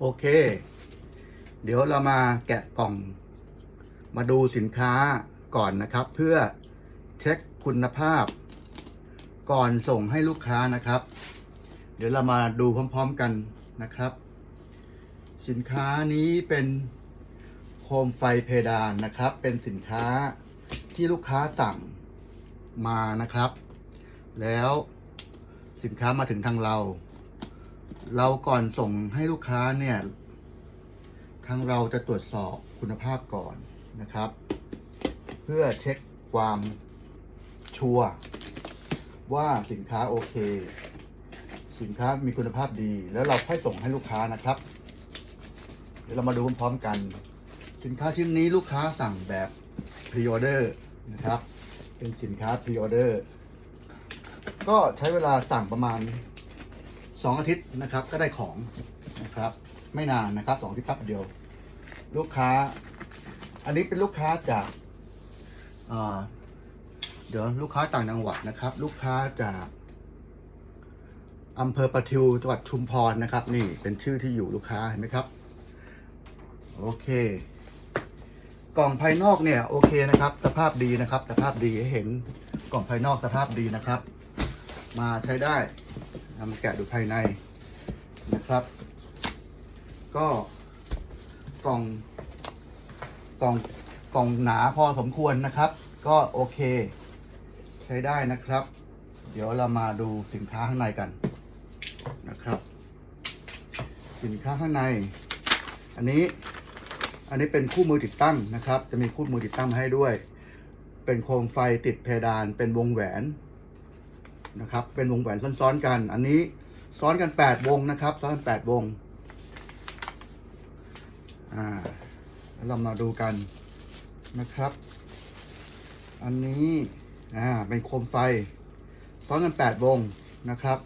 โอเค เดี๋ยวเรามาแกะกล่อง มาดูสินค้าก่อนนะครับ เพื่อเช็คคุณภาพ ก่อนส่งให้ลูกค้านะครับ เดี๋ยวเรามาดูพร้อมๆกันนะครับ สินค้านี้เป็นโคมไฟเพดานนะครับ เป็นสินค้าที่ลูกค้าสั่งมานะครับ แล้วสินค้ามาถึงทางเรา เราก่อนส่งให้ลูกค้าเนี่ย ทางเราจะตรวจสอบคุณภาพก่อนนะครับ เพื่อเช็คความชัวร์ว่าสินค้าโอเค สินค้ามีคุณภาพดี แล้วเราค่อยส่งให้ลูกค้านะครับ เดี๋ยวเรามาดูพร้อมๆกัน สินค้าชิ้นนี้ลูกค้าสั่งแบบพรีออเดอร์นะครับ เป็นสินค้าพรีออเดอร์ก็ใช้เวลาสั่งประมาณ 2องอาทิตย์นะครับก็ได้ของนะครับ ไม่นานนะครับสองอาทิตย์แป๊บเดียว ลูกค้า อันนี้เป็นลูกค้าจากาเดี๋ยวลูกค้าต่างจังหวัดนะครับ ลูกค้าจากอำเภอประทิวจังหวัดชุมพรนะครับ นี่เป็นชื่อที่อยู่ลูกค้าเห็นไหมครับ โอเค กล่องภายนอกเนี่ยโอเคนะครับ สภาพดีนะครับ สภาพดีให้เห็นกล่องภายนอกสภาพดีนะครับ มาใช้ได้ นำมาแกะดูภายในนะครับ ก็กล่องกล่องกล่องหนาพอสมควรนะครับ ก็โอเค ใช้ได้นะครับ เดี๋ยวเรามาดูสินค้าข้างในกันนะครับ สินค้าข้างใน อันนี้อันนี้เป็นคู่มือติดตั้งนะครับ จะมีคู่มือติดตั้งมาให้ด้วย เป็นโคมไฟติดเพดานเป็นวงแหวน นะครับ เป็นวงแหวนซ้อนๆกัน อันนี้ซ้อนกัน8วงนะครับ ซ้อนกัน8วง อ่าแล้วเรามาดูกันนะครับ อันนี้ อ่า เป็นโคมไฟ ซ้อนกัน8วงนะครับ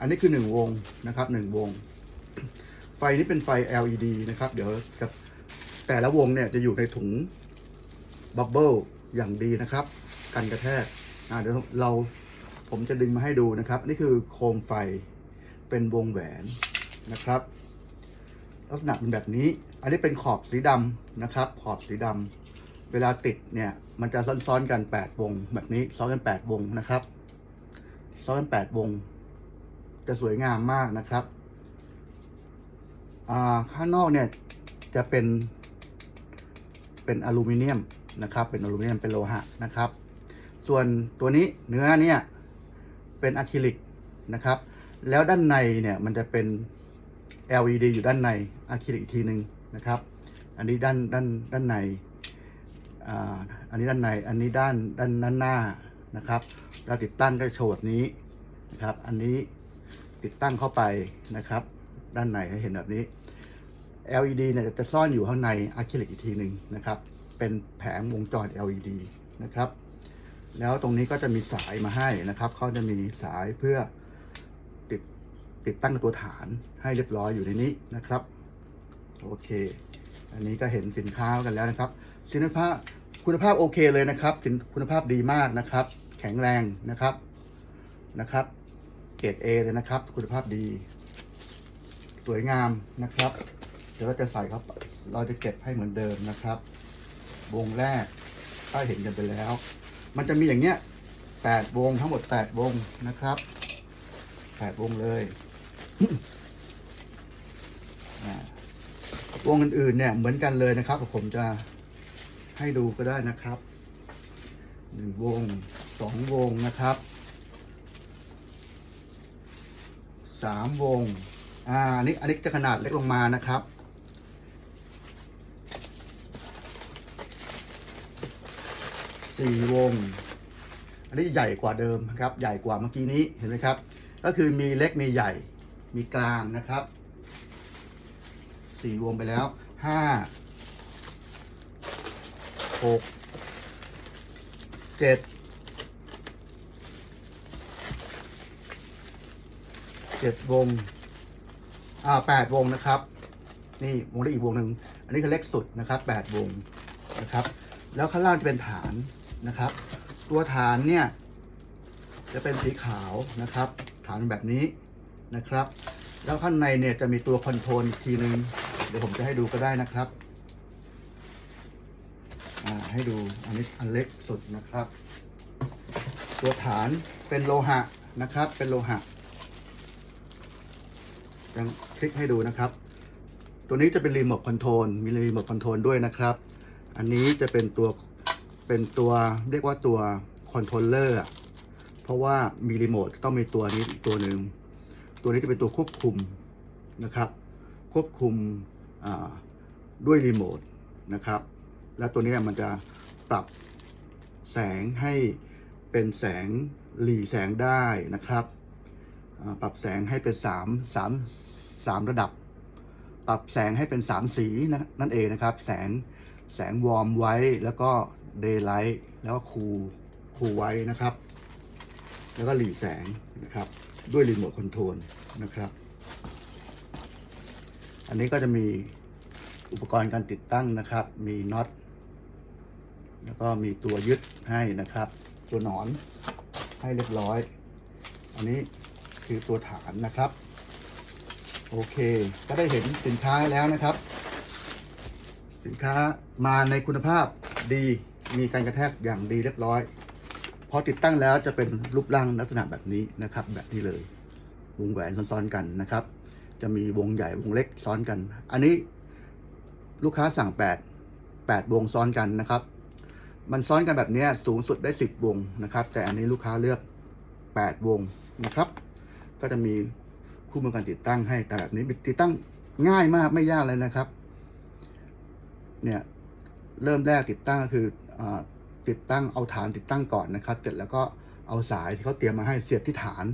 อันนี้คือ1วงนะครับ1วง ไฟนี้เป็นไฟ LED นะครับ เดี๋ยวกับแต่ละวงเนี่ยจะอยู่ในถุงบับเบิลอย่างดีนะครับ กันกระแทก อ่าเดี๋ยวเราผมจะดึงมาให้ดูนะครับ นี่คือโคมไฟเป็นวงแหวนนะครับ ลักษณะเป็นแบบนี้ อันนี้เป็นขอบสีดำนะครับ ขอบสีดำเวลาติดเนี่ยมันจะซ้อนๆกัน 8 วง แบบนี้ซ้อนกัน 8 วงนะครับ ซ้อนกัน 8 วง จะสวยงามมากนะครับข้างนอกเนี่ยจะเป็นเป็นอลูมิเนียมนะครับ เป็นอลูมิเนียมเป็นโลหะนะครับ ส่วนตัวนี้เนื้อเนี่ยเป็นอะคริลิกนะครับ แล้วด้านในเนี่ยมันจะเป็น LED อยู่ด้านในอะคริลิกอีกทีหนึ่งนะครับ อันนี้ด้านด้านด้านในอ่าอันนี้ด้านในอันนี้ด้านด้านด้านหน้านะครับเราติดตั้งก็จะโชว์แบบนี้นะครับ อันนี้ติดตั้งเข้าไปนะครับ ด้านในให้เห็นแบบนี้ LED เนี่ยจะซ่อนอยู่ข้างในอะคริลิกอีกทีหนึ่งนะครับ เป็นแผงวงจร LED นะครับ แล้วตรงนี้ก็จะมีสายมาให้นะครับเขาจะมีสายเพื่อติดติดตั้งตัวฐานให้เรียบร้อยอยู่ในนี้นะครับโอเค อันนี้ก็เห็นสินค้ากันแล้วนะครับ สินค้าคุณภาพโอเคเลยนะครับสินคุณภาพดีมากนะครับ แข็งแรงนะครับนะครับเกรด A เลยนะครับ คุณภาพดี สวยงามนะครับ เดี๋ยวเราจะใส่เข้าเราจะเก็บให้เหมือนเดิมนะครับ วงแรกถ้าเห็นกันไปแล้ว มันจะมีอย่างเงี้ยแปดวงทั้งหมดแปดวงนะครับแปดวงเลยอ่าวงอื่นๆเนี่ยเหมือนกันเลยนะครับ ผมจะให้ดูก็ได้นะครับหนึ่งวงสองวงนะครับสามวงอ่าอันนี้อันนี้จะขนาดเล็กลงมานะครับ สี่วง อันนี้ใหญ่กว่าเดิมครับใหญ่กว่าเมื่อกี้นี้เห็นไหมครับ ก็คือมีเล็กมีใหญ่มีกลางนะครับสี่วงไปแล้วห้าหกเจ็ดเจ็ดวงอ่าแปดวงนะครับ นี่วงได้อีกวงหนึ่งอันนี้คือเล็กสุดนะครับแปดวงนะครับ แล้วข้างล่างจะเป็นฐาน นะครับ ตัวฐานเนี่ยจะเป็นสีขาวนะครับ ฐานแบบนี้นะครับ แล้วข้างในเนี่ยจะมีตัวคอนโทรลอีกทีนึง เดี๋ยวผมจะให้ดูก็ได้นะครับอ่าให้ดูอันนี้อันเล็กสุดนะครับ ตัวฐานเป็นโลหะนะครับ เป็นโลหะยังคลิกให้ดูนะครับ ตัวนี้จะเป็นรีโมทคอนโทรลมีรีโมทคอนโทรลด้วยนะครับ อันนี้จะเป็นตัว เป็นตัวเรียกว่าตัวคอนโทรลเลอร์เพราะว่ามีรีโมทต้องมีตัวนี้อีกตัวหนึ่งตัวนี้จะเป็นตัวควบคุมนะครับ ควบคุมด้วยรีโมทนะครับ แล้วตัวนี้มันจะปรับแสงให้เป็นแสงหลีแสงได้นะครับ ปรับแสงให้เป็นสามสามสามระดับ ปรับแสงให้เป็นสามสีนั่นเองนะครับ แสง แสงวอร์มไว้แล้วก็เดย์ไลท์แล้วก็คูลคูลไว้นะครับ แล้วก็หลีแสงนะครับ ด้วยรีโมทคอนโทรลนะครับ อันนี้ก็จะมีอุปกรณ์การติดตั้งนะครับ มีน็อตแล้วก็มีตัวยึดให้นะครับ ตัวหนอนให้เรียบร้อย อันนี้คือตัวฐานนะครับ โอเค ก็ได้เห็นสินค้าแล้วนะครับ สินค้ามาในคุณภาพดีมีการกระแทกอย่างดีเรียบร้อย พอติดตั้งแล้วจะเป็นรูปร่างลักษณะแบบนี้นะครับ แบบนี้เลยวงแหวนซ้อนๆกันนะครับ จะมีวงใหญ่วงเล็กซ้อนกัน อันนี้ลูกค้าสั่งแปดแปดวงซ้อนกันนะครับ มันซ้อนกันแบบนี้สูงสุดได้สิบวงนะครับ แต่อันนี้ลูกค้าเลือกแปดวงนะครับ ก็จะมีคู่มือการติดตั้งให้แต่แบบนี้ติดตั้งง่ายมากไม่ยากเลยนะครับ เนี่ยเริ่มแรกติดตั้งคืออติดตั้งเอาฐานติดตั้งก่อนนะครับ เสร็จแล้วก็เอาสายที่เขาเตรียมมาให้เสียบที่ฐาน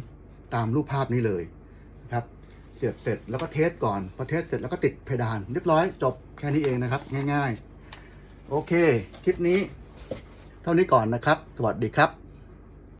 ตามรูปภาพนี้เลยนะครับ เสียบเสร็จแล้วก็เทสก่อนพอเทสเสร็จแล้วก็ติดเพดานเรียบร้อยจบแค่นี้เองนะครับ ง่าย ๆ โอเค คลิปนี้ เท่านี้ก่อนนะครับ สวัสดีครับ